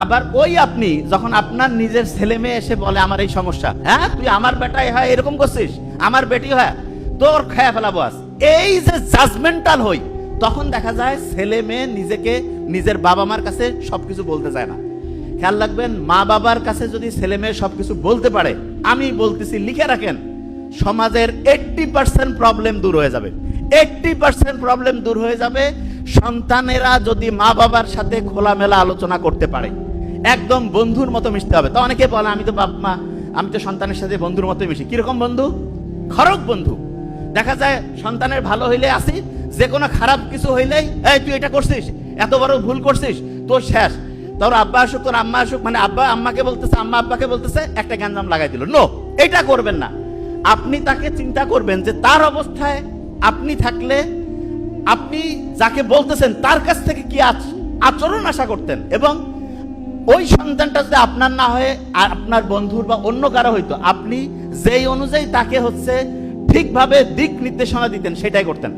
আবার ওই আপনি যখন আপনার নিজের ছেলে মেয়ে এসে বলে, আমার এই সমস্যা। হ্যাঁ তুই আমার বেটাই হয়, এরকম করছিস? আমার বেটি হয়। তোর খেয়া ফেলাবো আজ। এই যে জাজমেন্টাল হই, তখন দেখা যায় ছেলে মেয়ে নিজেকে নিজের বাবা মার কাছে সবকিছু বলতে চায় না। খেয়াল রাখবেন মা বাবার কাছে যদি ছেলে মেয়ে সবকিছু বলতে পারে, আমি বলতেছি, লিখে রাখেন, সমাজের এইট্টি পার্সেন্ট প্রবলেম দূর হয়ে যাবে। এইট্টি পার্সেন্ট প্রবলেম দূর হয়ে যাবে, সন্তানেরা যদি মা বাবার সাথে খোলামেলা আলোচনা করতে পারে। একদম বন্ধুর মতো মিশতে হবে। তো অনেকে বলে, আমি তো বাপ মা, আমি তো সন্তানের সাথে বন্ধুর মতো মিশি। কীরকম বন্ধু? খরক বন্ধু। দেখা যায় সন্তানের ভালো হইলে আসি যে কোনো খারাপ কিছু হইলেই, এই, তুই এটা করছিস? এত বড় ভুল করছিস? তোর শেষ। তোর আব্বা আসুক, তোর আম্মা আসুক মানে আব্বা, আম্মাকে বলতেছে, আম্মা আব্বাকে বলতেছে, একটা গ্যাঞ্জাম লাগাই দিল। নো এটা করবেন না। আপনি তাকে চিন্তা করবেন যে তার অবস্থায় আপনি থাকলে, আপনি যাকে বলতেছেন, তার কাছ থেকে কি আচ- আচরণ আশা করতেন? এবং ওই সন্তানটা যদি আপনার না হয়ে আর আপনার বন্ধুর বা অন্য কারও হইতো, আপনি যেই অনুযায়ী তাকে হচ্ছে ঠিকভাবে দিক নির্দেশনা দিতেন, সেটাই করতেন।